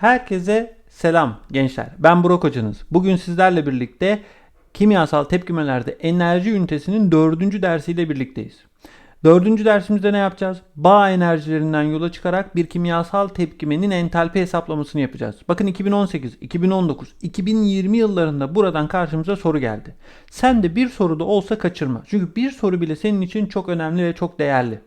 Herkese selam gençler. Ben Burak hocanız. Bugün sizlerle birlikte kimyasal tepkimelerde enerji ünitesinin dördüncü dersiyle birlikteyiz. Dördüncü dersimizde ne yapacağız? Bağ enerjilerinden yola çıkarak bir kimyasal tepkimenin entalpi hesaplamasını yapacağız. Bakın 2018, 2019, 2020 yıllarında buradan karşımıza soru geldi. Sen de bir soru da olsa kaçırma. Çünkü bir soru bile senin için çok önemli ve çok değerli.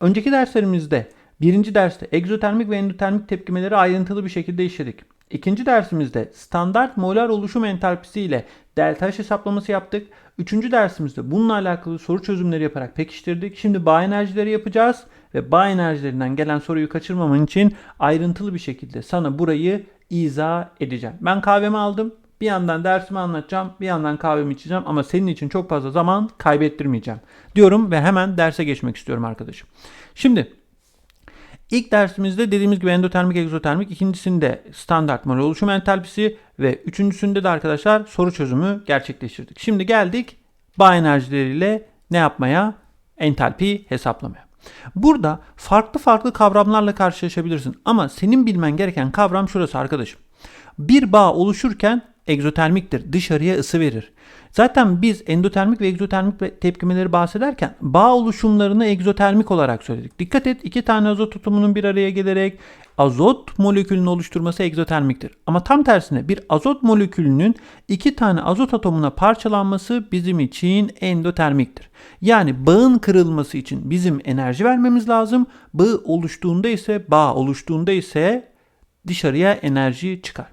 Önceki derslerimizde birinci derste egzotermik ve endotermik tepkimeleri ayrıntılı bir şekilde işledik. İkinci dersimizde standart molar oluşum entalpisi ile delta H hesaplaması yaptık. Üçüncü dersimizde bununla alakalı soru çözümleri yaparak pekiştirdik. Şimdi bağ enerjileri yapacağız ve bağ enerjilerinden gelen soruyu kaçırmaman için ayrıntılı bir şekilde sana burayı izah edeceğim. Ben kahvemi aldım. Bir yandan dersimi anlatacağım, bir yandan kahvemi içeceğim ama senin için çok fazla zaman kaybettirmeyeceğim diyorum ve hemen derse geçmek istiyorum arkadaşım. Şimdi İlk dersimizde dediğimiz gibi endotermik, egzotermik, ikincisinde standart mol oluşum entalpisi ve üçüncüsünde de arkadaşlar soru çözümü gerçekleştirdik. Şimdi geldik bağ enerjileriyle ne yapmaya? Entalpi hesaplamaya. Burada farklı farklı kavramlarla karşılaşabilirsin ama senin bilmen gereken kavram şurası arkadaşım. Bir bağ oluşurken egzotermiktir. Dışarıya ısı verir. Zaten biz endotermik ve egzotermik tepkimeleri bahsederken bağ oluşumlarını egzotermik olarak söyledik. Dikkat et iki tane azot atomunun bir araya gelerek azot molekülünü oluşturması egzotermiktir. Ama tam tersine bir azot molekülünün iki tane azot atomuna parçalanması bizim için endotermiktir. Yani bağın kırılması için bizim enerji vermemiz lazım. Bağ oluştuğunda ise bağ oluştuğunda ise dışarıya enerji çıkar.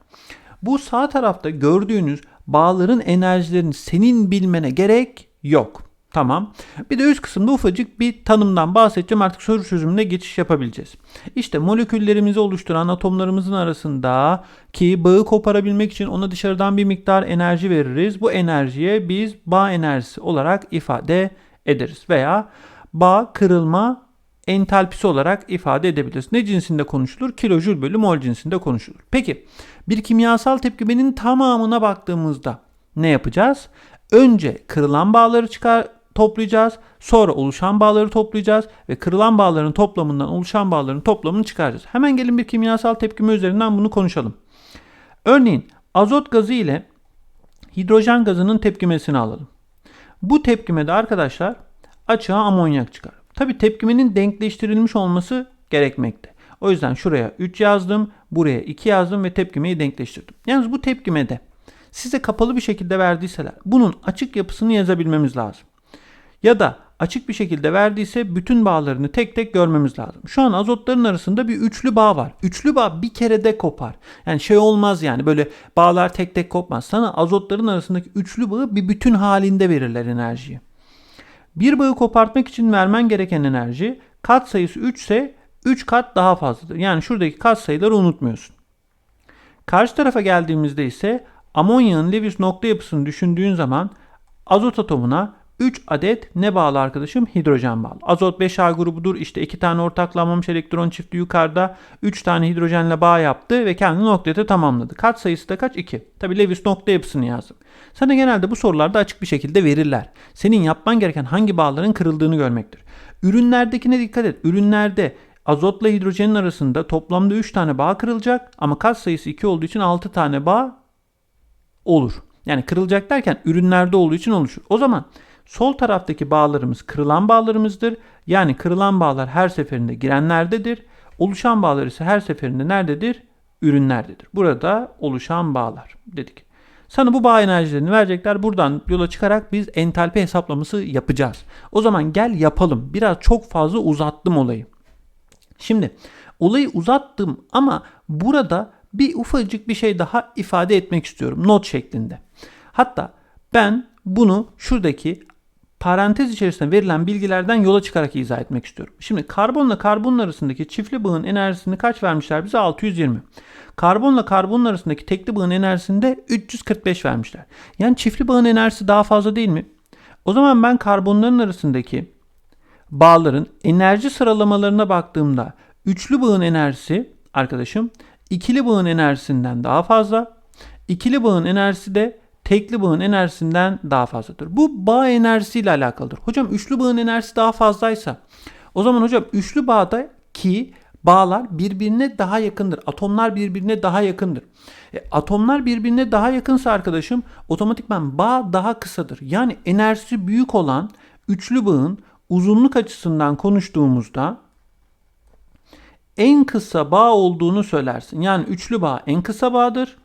Bu sağ tarafta gördüğünüz bağların enerjilerini senin bilmene gerek yok. Tamam. Bir de üst kısımda ufacık bir tanımdan bahsedeceğim. Artık soru çözümüne geçiş yapabileceğiz. İşte moleküllerimizi oluşturan atomlarımızın arasında ki bağı koparabilmek için ona dışarıdan bir miktar enerji veririz. Bu enerjiye biz bağ enerjisi olarak ifade ederiz veya bağ kırılma entalpisi olarak ifade edebiliriz. Ne cinsinde konuşulur? Kilojül bölü mol cinsinde konuşulur. Peki bir kimyasal tepkimenin tamamına baktığımızda ne yapacağız? Önce kırılan bağları çıkar toplayacağız. Sonra oluşan bağları toplayacağız ve kırılan bağların toplamından oluşan bağların toplamını çıkaracağız. Hemen gelin bir kimyasal tepkime üzerinden bunu konuşalım. Örneğin azot gazı ile hidrojen gazının tepkimesini alalım. Bu tepkimede arkadaşlar açığa amonyak çıkar. Tabi tepkimenin denkleştirilmiş olması gerekmekte. O yüzden şuraya 3 yazdım, buraya 2 yazdım ve tepkimeyi denkleştirdim. Yalnız bu tepkimede size kapalı bir şekilde verdiyseler bunun açık yapısını yazabilmemiz lazım. Ya da açık bir şekilde verdiyse bütün bağlarını tek tek görmemiz lazım. Şu an azotların arasında bir üçlü bağ var. Üçlü bağ bir kerede kopar. Yani şey olmaz yani böyle bağlar tek tek kopmaz. Sana azotların arasındaki üçlü bağı bir bütün halinde verirler enerjiyi. Bir bağı kopartmak için vermen gereken enerji kat sayısı 3 ise 3 kat daha fazladır. Yani şuradaki kat sayıları unutmuyorsun. Karşı tarafa geldiğimizde ise amonyanın Lewis nokta yapısını düşündüğün zaman azot atomuna 3 adet ne bağlı arkadaşım? Hidrojen bağlı. Azot 5A grubudur. İşte 2 tane ortaklanmamış elektron çifti yukarıda 3 tane hidrojenle bağ yaptı ve kendi noktayı tamamladı. Kat sayısı da kaç? 2. Tabi Lewis nokta yapısını yazdım. Sana genelde bu sorularda açık bir şekilde verirler. Senin yapman gereken hangi bağların kırıldığını görmektir. Ürünlerdekine dikkat et. Ürünlerde azotla hidrojenin arasında toplamda 3 tane bağ kırılacak ama kat sayısı 2 olduğu için 6 tane bağ olur. Yani kırılacak derken ürünlerde olduğu için oluşur. O zaman Sol taraftaki bağlarımız kırılan bağlarımızdır. Yani kırılan bağlar her seferinde girenlerdedir. Oluşan bağlar ise her seferinde nerededir? Ürünlerdedir. Burada oluşan bağlar dedik. Sana bu bağ enerjilerini verecekler. Buradan yola çıkarak biz entalpi hesaplaması yapacağız. O zaman gel yapalım. Biraz çok fazla uzattım olayı. Şimdi olayı uzattım ama burada bir ufacık bir şey daha ifade etmek istiyorum. Not şeklinde. Hatta ben bunu şuradaki parantez içerisinde verilen bilgilerden yola çıkarak izah etmek istiyorum. Şimdi karbonla karbonun arasındaki çiftli bağın enerjisini kaç vermişler bize? 620. Karbonla karbonun arasındaki tekli bağın enerjisini de 345 vermişler. Yani çiftli bağın enerjisi daha fazla değil mi? O zaman ben karbonların arasındaki bağların enerji sıralamalarına baktığımda üçlü bağın enerjisi arkadaşım ikili bağın enerjisinden daha fazla. İkili bağın enerjisi de tekli bağın enerjisinden daha fazladır. Bu bağ enerjisiyle alakalıdır. Hocam üçlü bağın enerjisi daha fazlaysa o zaman hocam üçlü bağda ki bağlar birbirine daha yakındır. Atomlar birbirine daha yakındır. E, atomlar birbirine daha yakınsa arkadaşım otomatikman bağ daha kısadır. Yani enerjisi büyük olan üçlü bağın uzunluk açısından konuştuğumuzda en kısa bağ olduğunu söylersin. Yani üçlü bağ en kısa bağdır.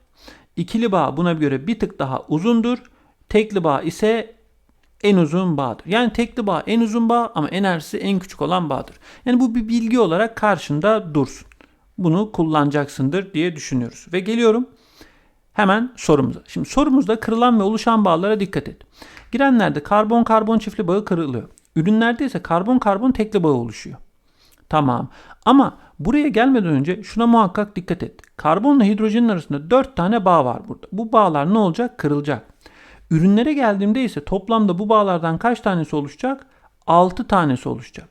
İkili bağ buna göre bir tık daha uzundur. Tekli bağ ise en uzun bağdır. Yani tekli bağ en uzun bağ ama enerjisi en küçük olan bağdır. Yani bu bir bilgi olarak karşında dursun. Bunu kullanacaksındır diye düşünüyoruz. Ve geliyorum hemen sorumuza. Şimdi sorumuzda kırılan ve oluşan bağlara dikkat et. Girenlerde karbon karbon çiftli bağı kırılıyor. Ürünlerde ise karbon karbon tekli bağı oluşuyor. Tamam. Ama buraya gelmeden önce şuna muhakkak dikkat et. Karbonla hidrojenin arasında 4 tane bağ var burada. Bu bağlar ne olacak? Kırılacak. Ürünlere geldiğimde ise toplamda bu bağlardan kaç tanesi oluşacak? 6 tanesi oluşacak.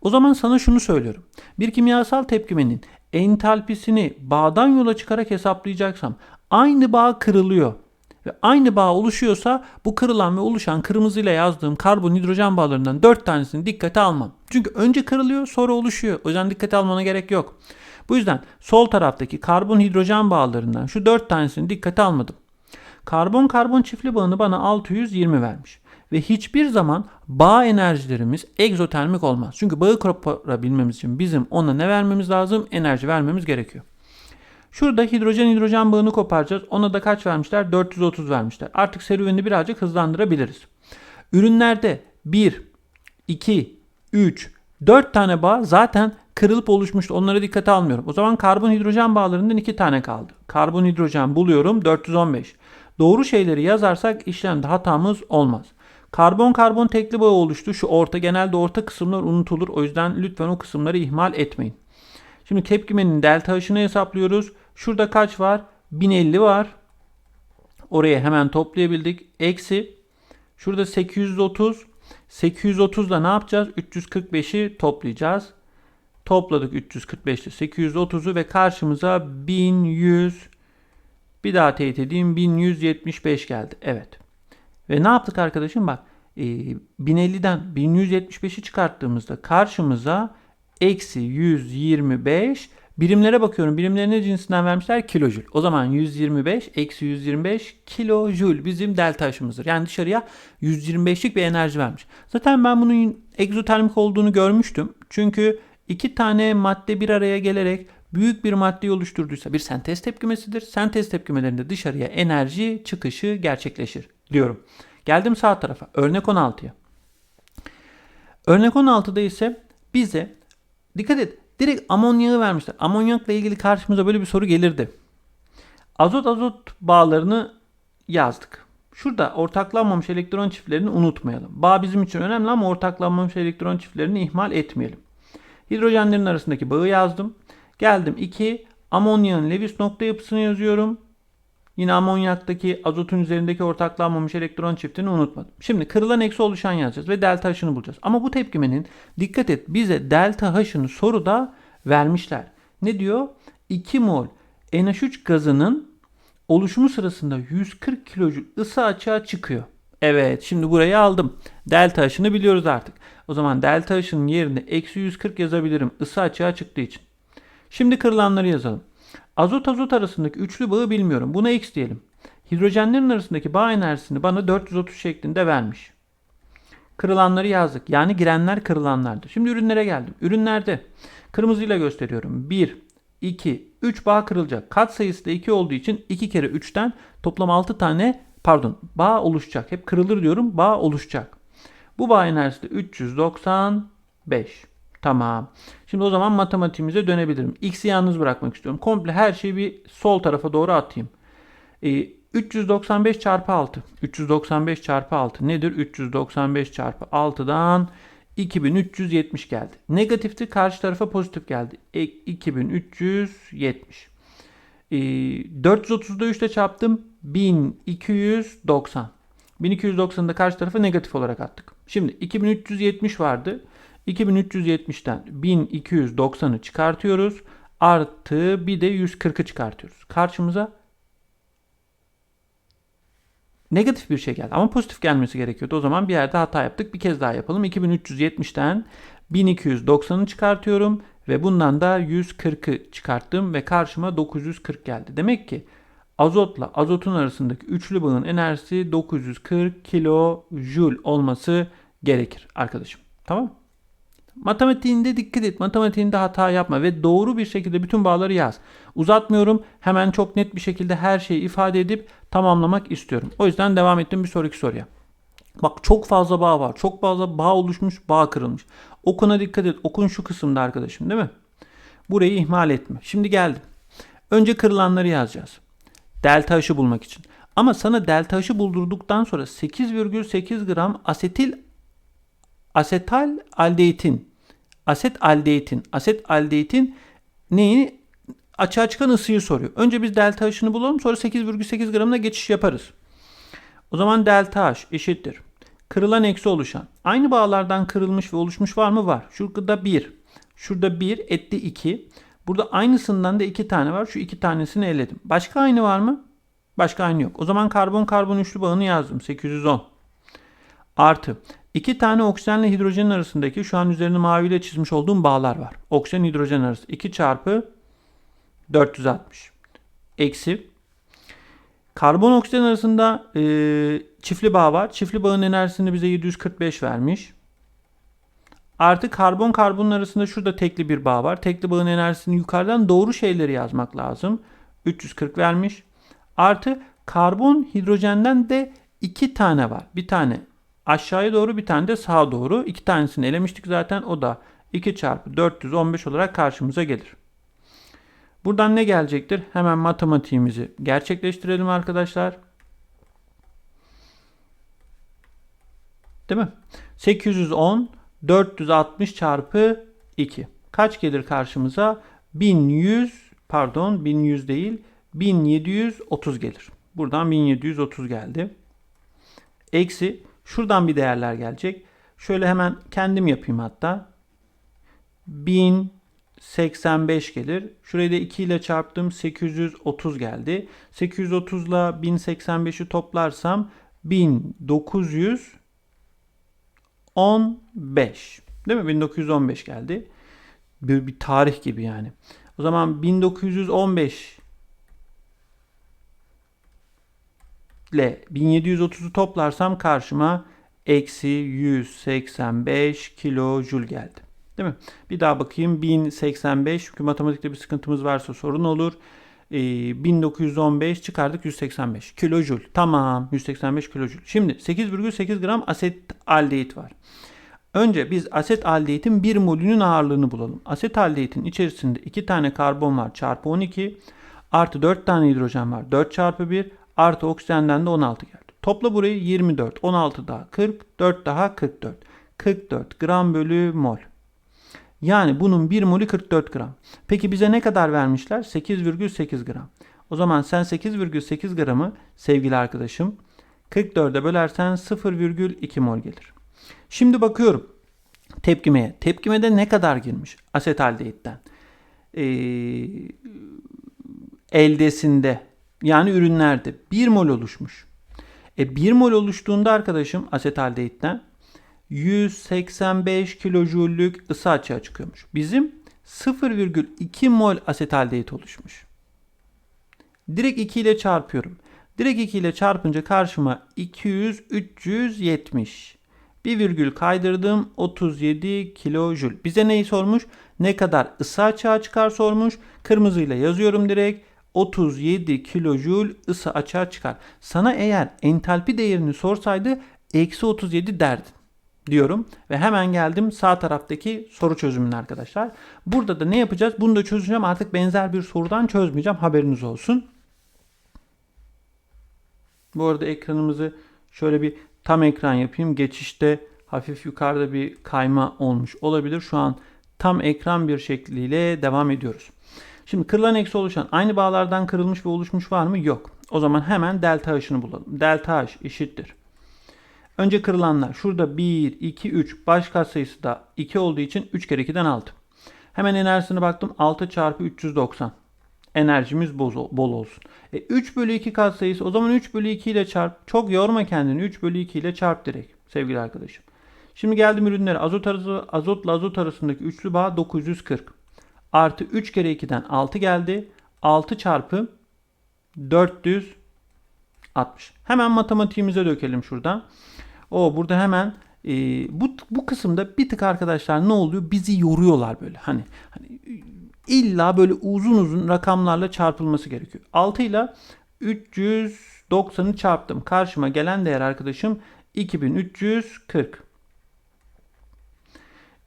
O zaman sana şunu söylüyorum. Bir kimyasal tepkimenin entalpisini bağdan yola çıkarak hesaplayacaksam aynı bağ kırılıyor ve aynı bağ oluşuyorsa bu kırılan ve oluşan kırmızıyla yazdığım karbon hidrojen bağlarından 4 tanesini dikkate almam. Çünkü önce kırılıyor sonra oluşuyor. O yüzden dikkate almana gerek yok. Bu yüzden sol taraftaki karbon hidrojen bağlarından şu 4 tanesini dikkate almadım. Karbon karbon çiftli bağını bana 620 vermiş. Ve hiçbir zaman bağ enerjilerimiz egzotermik olmaz. Çünkü bağı koparabilmemiz için bizim ona ne vermemiz lazım? Enerji vermemiz gerekiyor. Şurada hidrojen hidrojen bağını koparacağız. Ona da kaç vermişler? 430 vermişler. Artık serüveni birazcık hızlandırabiliriz. Ürünlerde 1, 2, 3, 4 tane bağ zaten kırılıp oluşmuştu. Onlara dikkate almıyorum. O zaman karbon hidrojen bağlarından 2 tane kaldı. Karbon hidrojen buluyorum 415. Doğru şeyleri yazarsak işlemde hatamız olmaz. Karbon karbon tekli bağı oluştu. Şu orta genelde orta kısımlar unutulur. O yüzden lütfen o kısımları ihmal etmeyin. Şimdi tepkimenin delta H'ını hesaplıyoruz. Şurada kaç var? 1050 var. Oraya hemen toplayabildik. Eksi. Şurada 830. 830 da ne yapacağız? 345'i toplayacağız. Topladık 345'te 830'u ve karşımıza 1100 bir daha teyit edeyim 1175 geldi. Evet. Ve ne yaptık arkadaşım? Bak e, 1050'den 1175'i çıkarttığımızda karşımıza eksi 125 birimlere bakıyorum. Birimleri ne cinsinden vermişler? Kilojül. O zaman 125 eksi 125 kilojül bizim delta aşımızdır. Yani dışarıya 125'lik bir enerji vermiş. Zaten ben bunun egzotermik olduğunu görmüştüm. Çünkü iki tane madde bir araya gelerek büyük bir maddeyi oluşturduysa bir sentez tepkimesidir. Sentez tepkimelerinde dışarıya enerji çıkışı gerçekleşir diyorum. Geldim sağ tarafa. Örnek 16'ya. Örnek 16'da ise bize dikkat et direkt amonyağı vermişler. Amonyakla ilgili karşımıza böyle bir soru gelirdi. Azot azot bağlarını yazdık. Şurada ortaklanmamış elektron çiftlerini unutmayalım. Bağ bizim için önemli ama ortaklanmamış elektron çiftlerini ihmal etmeyelim. Hidrojenlerin arasındaki bağı yazdım. Geldim 2. Amonyağın Lewis nokta yapısını yazıyorum. Yine amonyaktaki azotun üzerindeki ortaklanmamış elektron çiftini unutmadım. Şimdi kırılan eksi oluşan yazacağız ve delta H'ını bulacağız. Ama bu tepkimenin dikkat et bize delta H'ını soruda vermişler. Ne diyor? 2 mol NH3 gazının oluşumu sırasında 140 kilojül ısı açığa çıkıyor. Evet şimdi burayı aldım. Delta H'ını biliyoruz artık. O zaman delta H'ının yerine eksi 140 yazabilirim ısı açığa çıktığı için. Şimdi kırılanları yazalım. Azot azot arasındaki üçlü bağı bilmiyorum. Buna x diyelim. Hidrojenlerin arasındaki bağ enerjisini bana 430 şeklinde vermiş. Kırılanları yazdık. Yani girenler kırılanlardı. Şimdi ürünlere geldim. Ürünlerde kırmızıyla gösteriyorum. 1, 2, 3 bağ kırılacak. Kat sayısı da 2 olduğu için 2 kere 3'ten toplam 6 tane pardon bağ oluşacak. Hep kırılır diyorum. Bağ oluşacak. Bu bağ enerjisi de 395. Tamam. Şimdi o zaman matematiğimize dönebilirim. X'i yalnız bırakmak istiyorum. Komple her şeyi bir sol tarafa doğru atayım. Ee, 395 çarpı 6. 395 çarpı 6 nedir? 395 çarpı 6'dan 2370 geldi. Negatifti karşı tarafa pozitif geldi. E, 2370. E, 430'da 3 ile çarptım. 1290. 1290'da karşı tarafa negatif olarak attık. Şimdi 2370 vardı. 2370'ten 1290'ı çıkartıyoruz. Artı bir de 140'ı çıkartıyoruz. Karşımıza negatif bir şey geldi ama pozitif gelmesi gerekiyordu. O zaman bir yerde hata yaptık. Bir kez daha yapalım. 2370'ten 1290'ı çıkartıyorum ve bundan da 140'ı çıkarttım ve karşıma 940 geldi. Demek ki azotla azotun arasındaki üçlü bağın enerjisi 940 kilojoule olması gerekir arkadaşım. Tamam Matematiğinde dikkat et. Matematiğinde hata yapma ve doğru bir şekilde bütün bağları yaz. Uzatmıyorum. Hemen çok net bir şekilde her şeyi ifade edip tamamlamak istiyorum. O yüzden devam ettim bir sonraki soruya. Bak çok fazla bağ var. Çok fazla bağ oluşmuş, bağ kırılmış. Okuna dikkat et. Okun şu kısımda arkadaşım değil mi? Burayı ihmal etme. Şimdi geldim. Önce kırılanları yazacağız. Delta H'ı bulmak için. Ama sana delta H'ı buldurduktan sonra 8,8 gram asetil asetal aldehidin aset aldehidin aset aldehidin neyi açığa çıkan ısıyı soruyor. Önce biz delta H'ını bulalım sonra 8,8 gramına geçiş yaparız. O zaman delta H eşittir. Kırılan eksi oluşan. Aynı bağlardan kırılmış ve oluşmuş var mı? Var. Şurada 1. Şurada 1 etti 2. Burada aynısından da 2 tane var. Şu 2 tanesini eledim. Başka aynı var mı? Başka aynı yok. O zaman karbon karbon üçlü bağını yazdım. 810. Artı. 2 tane oksijenle hidrojenin arasındaki şu an üzerine maviyle çizmiş olduğum bağlar var. Oksijen hidrojen arası. 2 çarpı 460. Eksi. Karbon oksijen arasında e, çiftli bağ var. Çiftli bağın enerjisini bize 745 vermiş. Artı karbon karbonun arasında şurada tekli bir bağ var. Tekli bağın enerjisini yukarıdan doğru şeyleri yazmak lazım. 340 vermiş. Artı karbon hidrojenden de iki tane var. Bir tane aşağıya doğru bir tane de sağa doğru. İki tanesini elemiştik zaten. O da 2 çarpı 415 olarak karşımıza gelir. Buradan ne gelecektir? Hemen matematiğimizi gerçekleştirelim arkadaşlar. Değil mi? 810 460 çarpı 2. Kaç gelir karşımıza? 1100 pardon 1100 değil 1730 gelir. Buradan 1730 geldi. Eksi şuradan bir değerler gelecek. Şöyle hemen kendim yapayım hatta. 1085 gelir. Şurayı da 2 ile çarptım 830 geldi. 830 ile 1085'i toplarsam 1900 15. Değil mi? 1915 geldi. Bir, bir tarih gibi yani. O zaman 1915 ile 1730'u toplarsam karşıma eksi 185 kilojul geldi. Değil mi? Bir daha bakayım. 1085 çünkü matematikte bir sıkıntımız varsa sorun olur. Ee, 1915 çıkardık 185 kilojul. Tamam 185 kilojul. Şimdi 8,8 gram aset aldehit var. Önce biz aset aldehidin 1 molünün ağırlığını bulalım. Aset aldehidin içerisinde 2 tane karbon var çarpı 12 artı 4 tane hidrojen var 4 çarpı 1 artı oksijenden de 16 geldi. Topla burayı 24 16 daha 40 4 daha 44 44 gram bölü mol. Yani bunun 1 molü 44 gram. Peki bize ne kadar vermişler? 8,8 gram. O zaman sen 8,8 gramı sevgili arkadaşım 44'e bölersen 0,2 mol gelir. Şimdi bakıyorum tepkimeye. Tepkimede ne kadar girmiş asetaldehitten? Ee, eldesinde yani ürünlerde 1 mol oluşmuş. E 1 mol oluştuğunda arkadaşım asetaldehitten 185 kilojoule'lük ısı açığa çıkıyormuş. Bizim 0,2 mol asetaldehit oluşmuş. Direkt 2 ile çarpıyorum. Direkt 2 ile çarpınca karşıma 200 370. Bir virgül kaydırdım 37 kilojul. Bize neyi sormuş? Ne kadar ısı açığa çıkar sormuş. Kırmızıyla yazıyorum direkt. 37 kilojul ısı açığa çıkar. Sana eğer entalpi değerini sorsaydı eksi 37 derdin diyorum. Ve hemen geldim sağ taraftaki soru çözümüne arkadaşlar. Burada da ne yapacağız? Bunu da çözeceğim. Artık benzer bir sorudan çözmeyeceğim. Haberiniz olsun. Bu arada ekranımızı şöyle bir tam ekran yapayım. Geçişte hafif yukarıda bir kayma olmuş olabilir. Şu an tam ekran bir şekliyle devam ediyoruz. Şimdi kırılan eksi oluşan aynı bağlardan kırılmış ve oluşmuş var mı? Yok. O zaman hemen delta h'ını bulalım. Delta h eşittir. Önce kırılanlar. Şurada 1, 2, 3. Baş katsayısı da 2 olduğu için 3 kere 2'den 6. Hemen enerjisine baktım. 6 çarpı 390. Enerjimiz bol olsun. E 3 bölü 2 katsayısı. O zaman 3 bölü 2 ile çarp. Çok yorma kendini. 3 bölü 2 ile çarp direkt sevgili arkadaşım. Şimdi geldim ürünlere. Azot arası, azotla azot arasındaki üçlü bağ 940. Artı 3 kere 2'den 6 geldi. 6 çarpı 460. Hemen matematiğimize dökelim şuradan. O burada hemen e, bu bu kısımda bir tık arkadaşlar ne oluyor? Bizi yoruyorlar böyle. Hani hani illa böyle uzun uzun rakamlarla çarpılması gerekiyor. 6 ile 390'ı çarptım. Karşıma gelen değer arkadaşım 2340.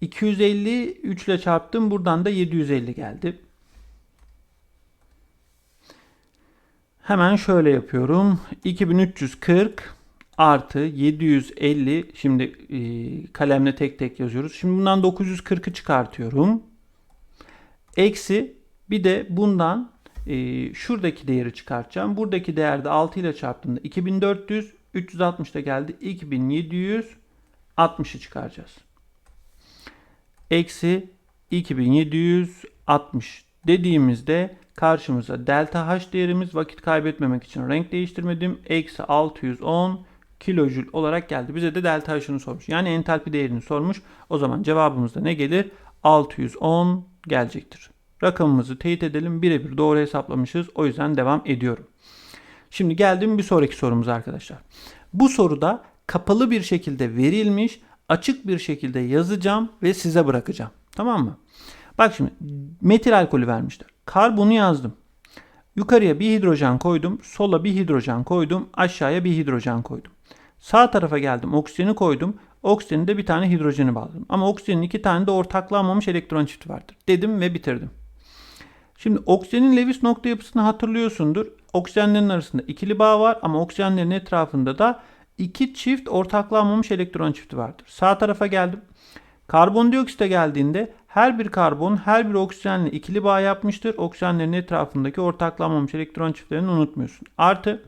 250 3 ile çarptım. Buradan da 750 geldi. Hemen şöyle yapıyorum. 2340 artı 750 şimdi e, kalemle tek tek yazıyoruz. Şimdi bundan 940'ı çıkartıyorum. Eksi bir de bundan e, şuradaki değeri çıkartacağım. Buradaki değerde 6 ile çarptığımda 2400 360 da geldi. 2760'ı çıkaracağız. Eksi 2760 dediğimizde karşımıza delta H değerimiz vakit kaybetmemek için renk değiştirmedim. Eksi 610 kilojül olarak geldi. Bize de delta H'ını sormuş. Yani entalpi değerini sormuş. O zaman cevabımızda ne gelir? 610 gelecektir. Rakamımızı teyit edelim. Birebir doğru hesaplamışız. O yüzden devam ediyorum. Şimdi geldim bir sonraki sorumuz arkadaşlar. Bu soruda kapalı bir şekilde verilmiş, açık bir şekilde yazacağım ve size bırakacağım. Tamam mı? Bak şimdi metil alkolü vermişler. Karbonu yazdım. Yukarıya bir hidrojen koydum. Sola bir hidrojen koydum. Aşağıya bir hidrojen koydum. Sağ tarafa geldim. Oksijeni koydum. Oksijenin de bir tane hidrojeni bağladım. Ama oksijenin iki tane de ortaklanmamış elektron çifti vardır. Dedim ve bitirdim. Şimdi oksijenin Lewis nokta yapısını hatırlıyorsundur. Oksijenlerin arasında ikili bağ var ama oksijenlerin etrafında da iki çift ortaklanmamış elektron çifti vardır. Sağ tarafa geldim. Karbondioksite geldiğinde her bir karbon her bir oksijenle ikili bağ yapmıştır. Oksijenlerin etrafındaki ortaklanmamış elektron çiftlerini unutmuyorsun. Artı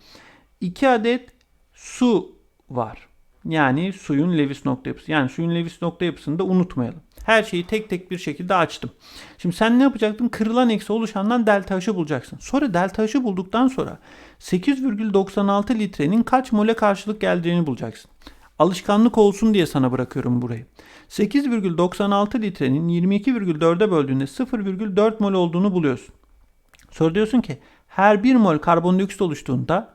2 adet su var. Yani suyun Lewis nokta yapısı. Yani suyun Lewis nokta yapısını da unutmayalım. Her şeyi tek tek bir şekilde açtım. Şimdi sen ne yapacaktın? Kırılan eksi oluşandan delta H'ı bulacaksın. Sonra delta H'ı bulduktan sonra 8,96 litrenin kaç mole karşılık geleceğini bulacaksın. Alışkanlık olsun diye sana bırakıyorum burayı. 8,96 litrenin 22,4'e böldüğünde 0,4 mol olduğunu buluyorsun. Sonra diyorsun ki her 1 mol karbondioksit oluştuğunda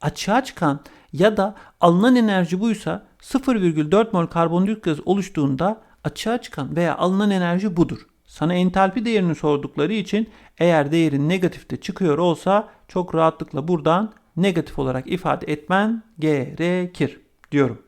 açığa çıkan ya da alınan enerji buysa 0,4 mol karbondioksit gazı oluştuğunda açığa çıkan veya alınan enerji budur. Sana entalpi değerini sordukları için eğer değerin negatifte çıkıyor olsa çok rahatlıkla buradan negatif olarak ifade etmen gerekir diyorum.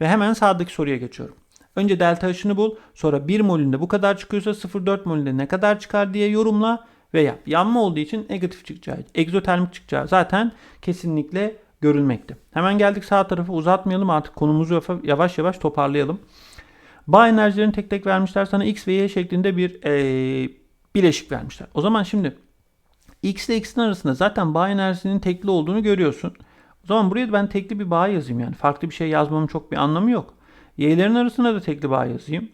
Ve hemen sağdaki soruya geçiyorum. Önce delta H'ını bul. Sonra 1 molünde bu kadar çıkıyorsa 0,4 molünde ne kadar çıkar diye yorumla ve yap. Yanma olduğu için negatif çıkacağı, egzotermik çıkacağı zaten kesinlikle görülmekte. Hemen geldik sağ tarafı uzatmayalım artık konumuzu yavaş yavaş toparlayalım. Bağ enerjilerini tek tek vermişler. Sana X ve Y şeklinde bir ee, bileşik vermişler. O zaman şimdi X ile X'in arasında zaten bağ enerjisinin tekli olduğunu görüyorsun. O zaman buraya ben tekli bir bağ yazayım yani. Farklı bir şey yazmamın çok bir anlamı yok. Y'lerin arasında da tekli bağ yazayım.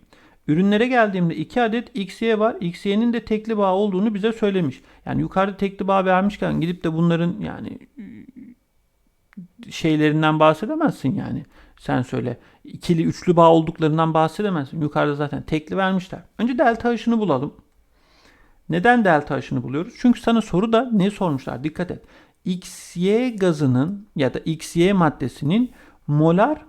Ürünlere geldiğimde 2 adet XY var. XY'nin de tekli bağ olduğunu bize söylemiş. Yani yukarıda tekli bağ vermişken gidip de bunların yani şeylerinden bahsedemezsin yani. Sen söyle. ikili üçlü bağ olduklarından bahsedemezsin. Yukarıda zaten tekli vermişler. Önce delta H'ını bulalım. Neden delta H'ını buluyoruz? Çünkü sana soruda ne sormuşlar? Dikkat et. XY gazının ya da XY maddesinin molar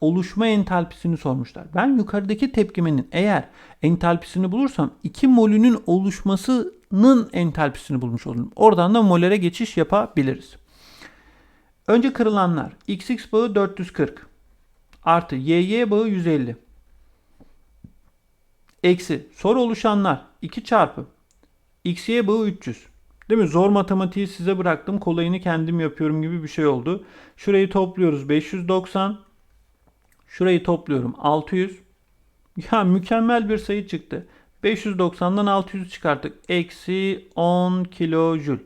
oluşma entalpisini sormuşlar. Ben yukarıdaki tepkimenin eğer entalpisini bulursam 2 molünün oluşmasının entalpisini bulmuş olurum. Oradan da molere geçiş yapabiliriz. Önce kırılanlar. XX bağı 440 artı YY bağı 150 eksi sonra oluşanlar 2 çarpı XY bağı 300 Değil mi? Zor matematiği size bıraktım. Kolayını kendim yapıyorum gibi bir şey oldu. Şurayı topluyoruz 590. Şurayı topluyorum 600. Ya mükemmel bir sayı çıktı. 590'dan 600 çıkarttık. Eksi 10 kilojül.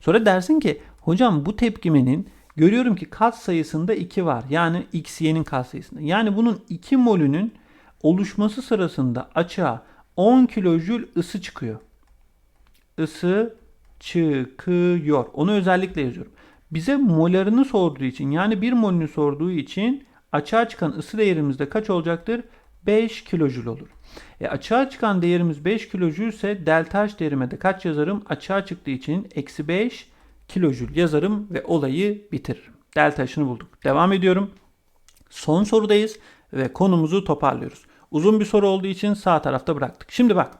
Sonra dersin ki hocam bu tepkimenin görüyorum ki kat sayısında 2 var. Yani xy'nin kat sayısında. Yani bunun 2 molünün oluşması sırasında açığa 10 kilojül ısı çıkıyor. Isı çıkıyor. Onu özellikle yazıyorum. Bize molarını sorduğu için yani 1 molünü sorduğu için açığa çıkan ısı değerimiz de kaç olacaktır? 5 kilojül olur. E açığa çıkan değerimiz 5 kilojül ise delta H değerime de kaç yazarım? Açığa çıktığı için eksi 5 kilojül yazarım ve olayı bitiririm. Delta H'ını bulduk. Devam ediyorum. Son sorudayız ve konumuzu toparlıyoruz. Uzun bir soru olduğu için sağ tarafta bıraktık. Şimdi bak.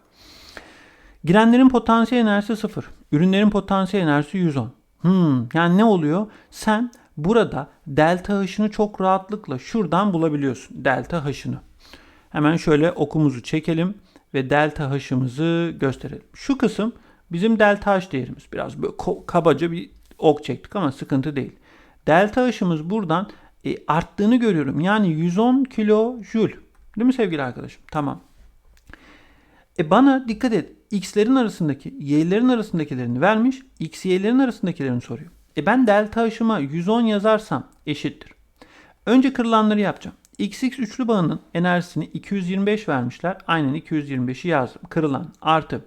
Girenlerin potansiyel enerjisi 0. Ürünlerin potansiyel enerjisi 110. Hmm, yani ne oluyor? Sen burada delta H'ını çok rahatlıkla şuradan bulabiliyorsun. Delta H'ını. Hemen şöyle okumuzu çekelim ve delta H'ımızı gösterelim. Şu kısım bizim delta H değerimiz. Biraz böyle kabaca bir ok çektik ama sıkıntı değil. Delta H'ımız buradan e, arttığını görüyorum. Yani 110 kilo jül. Değil mi sevgili arkadaşım? Tamam. E bana dikkat et. X'lerin arasındaki, Y'lerin arasındakilerini vermiş. X, Y'lerin arasındakilerini soruyor. E ben delta H'ıma 110 yazarsam eşittir. Önce kırılanları yapacağım. XX üçlü bağının enerjisini 225 vermişler. Aynen 225'i yazdım. Kırılan artı.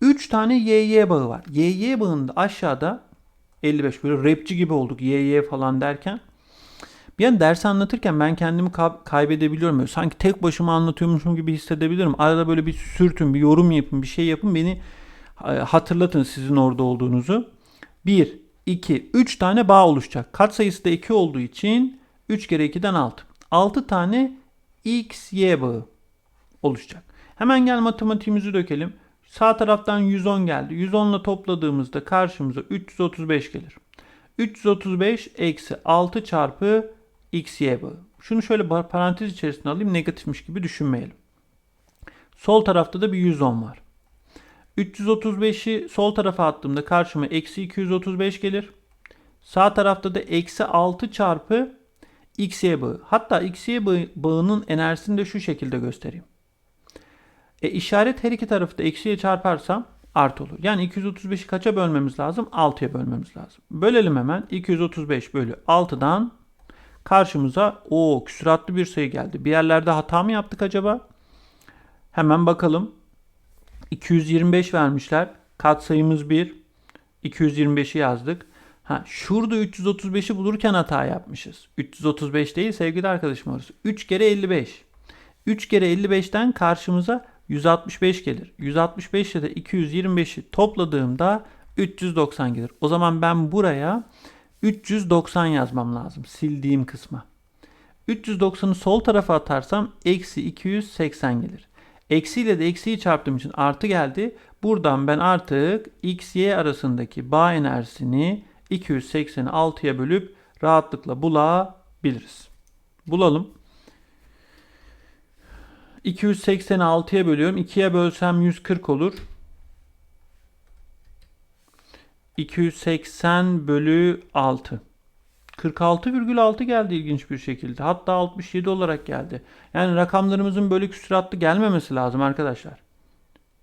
3 tane YY bağı var. YY bağında aşağıda 55 böyle rapçi gibi olduk YY falan derken. Bir an ders anlatırken ben kendimi kaybedebiliyorum. Böyle sanki tek başıma anlatıyormuşum gibi hissedebilirim. Arada böyle bir sürtün, bir yorum yapın, bir şey yapın. Beni e, hatırlatın sizin orada olduğunuzu. 1, 2, 3 tane bağ oluşacak. Kat sayısı da 2 olduğu için 3 kere 2'den 6. 6 tane x, y bağı oluşacak. Hemen gel matematiğimizi dökelim. Sağ taraftan 110 geldi. 110 ile topladığımızda karşımıza 335 gelir. 335 eksi 6 çarpı x, y bağı. Şunu şöyle parantez içerisine alayım. Negatifmiş gibi düşünmeyelim. Sol tarafta da bir 110 var. 335'i sol tarafa attığımda karşıma eksi 235 gelir. Sağ tarafta da eksi 6 çarpı XY bağı. Hatta XY bağının enerjisini de şu şekilde göstereyim. E işaret her iki tarafı da eksiye çarparsam artı olur. Yani 235'i kaça bölmemiz lazım? 6'ya bölmemiz lazım. Bölelim hemen. 235 bölü 6'dan karşımıza o küsuratlı bir sayı geldi. Bir yerlerde hata mı yaptık acaba? Hemen bakalım. 225 vermişler. Katsayımız 1. 225'i yazdık. Ha, şurada 335'i bulurken hata yapmışız. 335 değil sevgili arkadaşım orası. 3 kere 55. 3 kere 55'ten karşımıza 165 gelir. 165 ile de 225'i topladığımda 390 gelir. O zaman ben buraya 390 yazmam lazım sildiğim kısma. 390'ı sol tarafa atarsam eksi 280 gelir. Eksi ile de eksiyi çarptığım için artı geldi. Buradan ben artık x, y arasındaki bağ enerjisini 286'ya bölüp rahatlıkla bulabiliriz. Bulalım. 286'ya bölüyorum. 2'ye bölsem 140 olur. 280 bölü 6. 46,6 geldi ilginç bir şekilde. Hatta 67 olarak geldi. Yani rakamlarımızın böyle küsuratlı gelmemesi lazım arkadaşlar.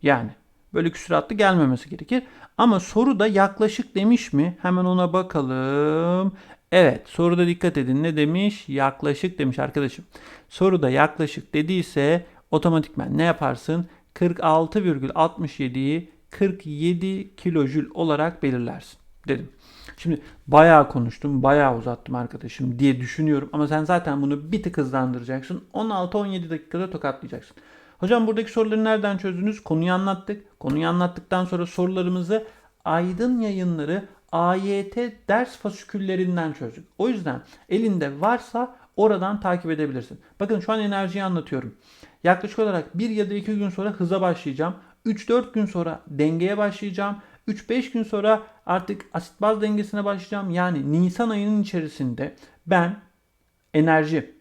Yani böyle küsuratlı gelmemesi gerekir. Ama soruda yaklaşık demiş mi? Hemen ona bakalım. Evet soruda dikkat edin ne demiş? Yaklaşık demiş arkadaşım. Soruda yaklaşık dediyse otomatikmen ne yaparsın? 46,67'yi 47 kilojül olarak belirlersin dedim. Şimdi bayağı konuştum, bayağı uzattım arkadaşım diye düşünüyorum ama sen zaten bunu bir tık hızlandıracaksın. 16-17 dakikada tokatlayacaksın. Hocam buradaki soruları nereden çözdünüz? Konuyu anlattık. Konuyu anlattıktan sonra sorularımızı Aydın Yayınları AYT ders fasiküllerinden çözdük. O yüzden elinde varsa oradan takip edebilirsin. Bakın şu an enerjiyi anlatıyorum. Yaklaşık olarak 1 ya da 2 gün sonra hıza başlayacağım. 3-4 gün sonra dengeye başlayacağım. 3-5 gün sonra artık asit baz dengesine başlayacağım. Yani Nisan ayının içerisinde ben enerji,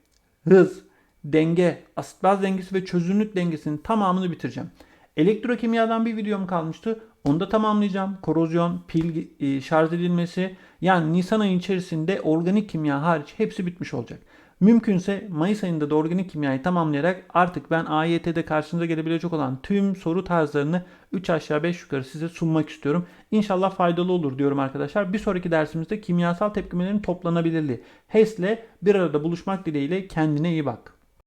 hız, denge, asit baz dengesi ve çözünürlük dengesinin tamamını bitireceğim. Elektrokimyadan bir videom kalmıştı. Onu da tamamlayacağım. Korozyon, pil e, şarj edilmesi yani Nisan ayı içerisinde organik kimya hariç hepsi bitmiş olacak. Mümkünse Mayıs ayında da organik kimyayı tamamlayarak artık ben AYT'de karşınıza gelebilecek olan tüm soru tarzlarını 3 aşağı 5 yukarı size sunmak istiyorum. İnşallah faydalı olur diyorum arkadaşlar. Bir sonraki dersimizde kimyasal tepkimelerin toplanabilirliği. HES'le bir arada buluşmak dileğiyle kendine iyi bak.